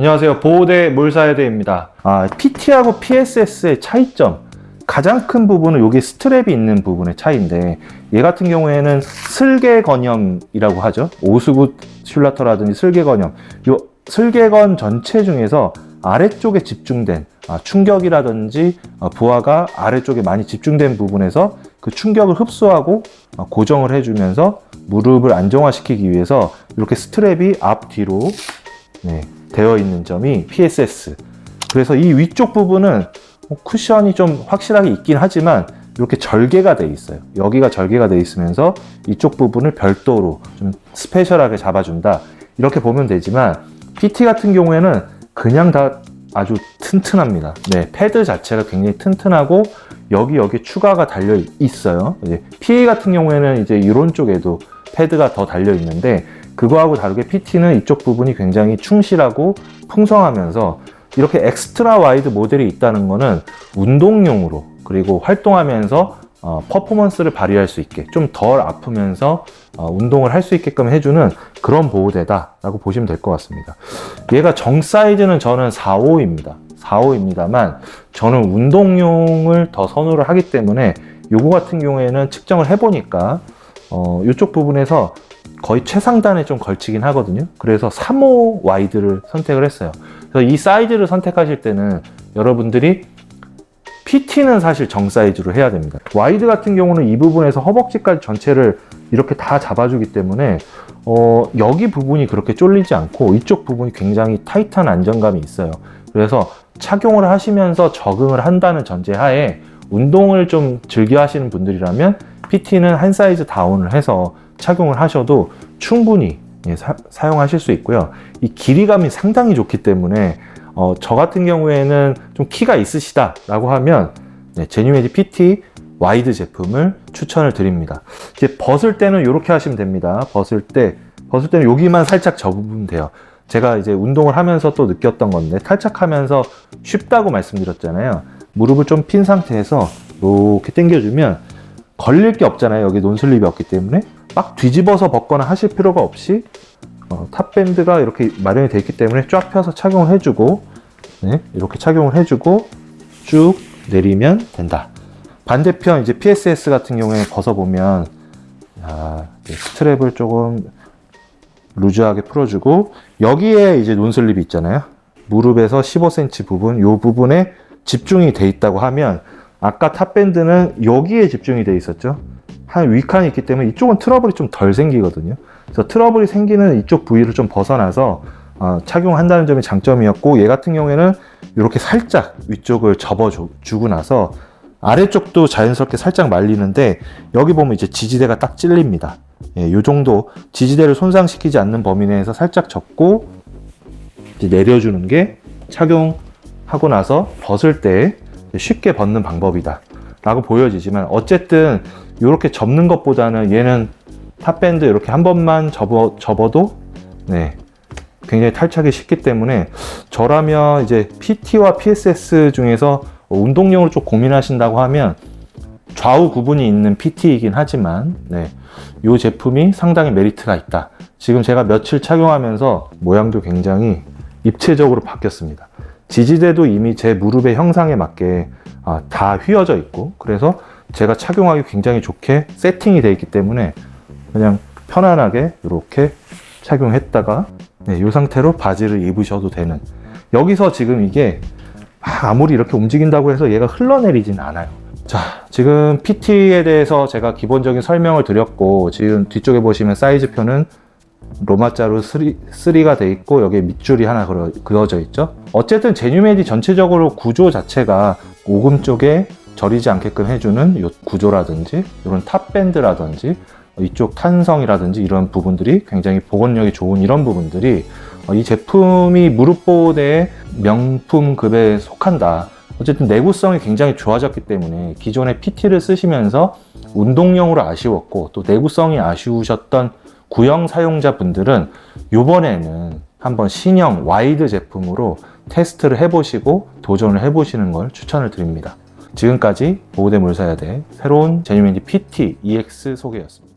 안녕하세요. 보호대 몰사야대입니다. 아, PT하고 PSS의 차이점. 가장 큰 부분은 여기 스트랩이 있는 부분의 차이인데 얘 같은 경우에는 슬개건염이라고 하죠. 오스굿 슐라터라든지 슬개건염. 요 슬개건 전체 중에서 아래쪽에 집중된 아, 충격이라든지 어, 부하가 아래쪽에 많이 집중된 부분에서 그 충격을 흡수하고 어, 고정을 해주면서 무릎을 안정화시키기 위해서 이렇게 스트랩이 앞 뒤로 네, 되어 있는 점이 PSS. 그래서 이 위쪽 부분은 어, 쿠션이 좀 확실하게 있긴 하지만 이렇게 절개가 돼 있어요. 여기가 절개가 돼 있으면서 이쪽 부분을 별도로 좀 스페셜하게 잡아준다. 이렇게 보면 되지만 PT 같은 경우에는 그냥 다 아주 튼튼합니다. 네, 패드 자체가 굉장히 튼튼하고 여기 여기 추가가 달려 있어요. 이제 PA 같은 경우에는 이제 이런 쪽에도 패드가 더 달려 있는데 그거하고 다르게 PT는 이쪽 부분이 굉장히 충실하고 풍성하면서 이렇게 엑스트라 와이드 모델이 있다는 거는 운동용으로 그리고 활동하면서 어, 퍼포먼스를 발휘할 수 있게 좀 덜 아프면서 어, 운동을 할 수 있게끔 해주는 그런 보호대다라고 보시면 될 것 같습니다. 얘가 정 사이즈는 저는 4호입니다. 4호입니다만 저는 운동용을 더 선호를 하기 때문에 요거 같은 경우에는 측정을 해보니까 어, 이쪽 부분에서 거의 최상단에 좀 걸치긴 하거든요. 그래서 3호 와이드를 선택을 했어요. 그래서 이 사이즈를 선택하실 때는 여러분들이 PT는 사실 정 사이즈로 해야 됩니다. 와이드 같은 경우는 이 부분에서 허벅지까지 전체를 이렇게 다 잡아주기 때문에 어, 여기 부분이 그렇게 쫄리지 않고 이쪽 부분이 굉장히 타이트한 안정감이 있어요. 그래서 착용을 하시면서 적응을 한다는 전제하에 운동을 좀 즐겨 하시는 분들이라면 PT는 한 사이즈 다운을 해서 착용을 하셔도 충분히 예, 사, 용하실수 있고요. 이 길이감이 상당히 좋기 때문에 어, 저 같은 경우에는 좀 키가 있으시다라고 하면 네, 제뉴메디 PT 와이드 제품을 추천을 드립니다. 이제 벗을 때는 이렇게 하시면 됩니다. 벗을 때 벗을 때는 여기만 살짝 접으면 돼요. 제가 이제 운동을 하면서 또 느꼈던 건데 탈착하면서 쉽다고 말씀드렸잖아요. 무릎을 좀 핀 상태에서 이렇게 당겨주면 걸릴 게 없잖아요. 여기 논슬립이 없기 때문에 막 뒤집어서 벗거나 하실 필요가 없이 어, 탑밴드가 이렇게 마련이 되어 있기 때문에 쫙 펴서 착용을 해주고 네, 이렇게 착용을 해주고 쭉 내리면 된다. 반대편 이제 PSS 같은 경우에 벗어보면 아, 네, 스트랩을 조금 루즈하게 풀어주고 여기에 이제 논슬립이 있잖아요. 무릎에서 15cm 부분, 이 부분에 집중이 돼 있다고 하면 아까 탑밴드는 여기에 집중이 돼 있었죠. 한 위칸이 있기 때문에 이쪽은 트러블이 좀 덜 생기거든요. 그래서 트러블이 생기는 이쪽 부위를 좀 벗어나서 어, 착용한다는 점이 장점이었고 얘 같은 경우에는 이렇게 살짝 위쪽을 접어주고 나서 아래쪽도 자연스럽게 살짝 말리는데 여기 보면 이제 지지대가 딱 찔립니다. 예, 이 정도 지지대를 손상시키지 않는 범위 내에서 살짝 접고 내려주는 게 착용하고 나서 벗을 때 쉽게 벗는 방법이다. 라고 보여지지만 어쨌든 이렇게 접는 것보다는 얘는 탑밴드 이렇게 한 번만 접어, 접어도 네, 굉장히 탈착이 쉽기 때문에 저라면 이제 PT와 PSS 중에서 운동용으로 좀 고민하신다고 하면 좌우 구분이 있는 PT이긴 하지만 네, 이 제품이 상당히 메리트가 있다. 지금 제가 며칠 착용하면서 모양도 굉장히 입체적으로 바뀌었습니다. 지지대도 이미 제 무릎의 형상에 맞게 아, 다 휘어져 있고 그래서 제가 착용하기 굉장히 좋게 세팅이 되어 있기 때문에 그냥 편안하게 이렇게 착용했다가 네, 이 상태로 바지를 입으셔도 되는. 여기서 지금 이게 막 아무리 이렇게 움직인다고 해서 얘가 흘러내리진 않아요. 자 지금 PT에 대해서 제가 기본적인 설명을 드렸고 지금 뒤쪽에 보시면 사이즈표는 로마자로 3, 3가 돼 있고 여기에 밑줄이 하나 그어져 있죠 어쨌든 제뉴메디 전체적으로 구조 자체가 오금 쪽에 저리지 않게끔 해주는 이 구조라든지 이런 탑밴드라든지 이쪽 탄성이라든지 이런 부분들이 굉장히 보건력이 좋은 이런 부분들이 어, 이 제품이 무릎 보호대의 명품급에 속한다. 어쨌든 내구성이 굉장히 좋아졌기 때문에 기존의 PT를 쓰시면서 운동용으로 아쉬웠고 또 내구성이 아쉬우셨던 구형 사용자분들은 이번에는 한번 신형 와이드 제품으로 테스트를 해보시고 도전을 해보시는 걸 추천을 드립니다. 지금까지 보호대 물사야대 새로운 제뉴맨디 PT EX 소개였습니다.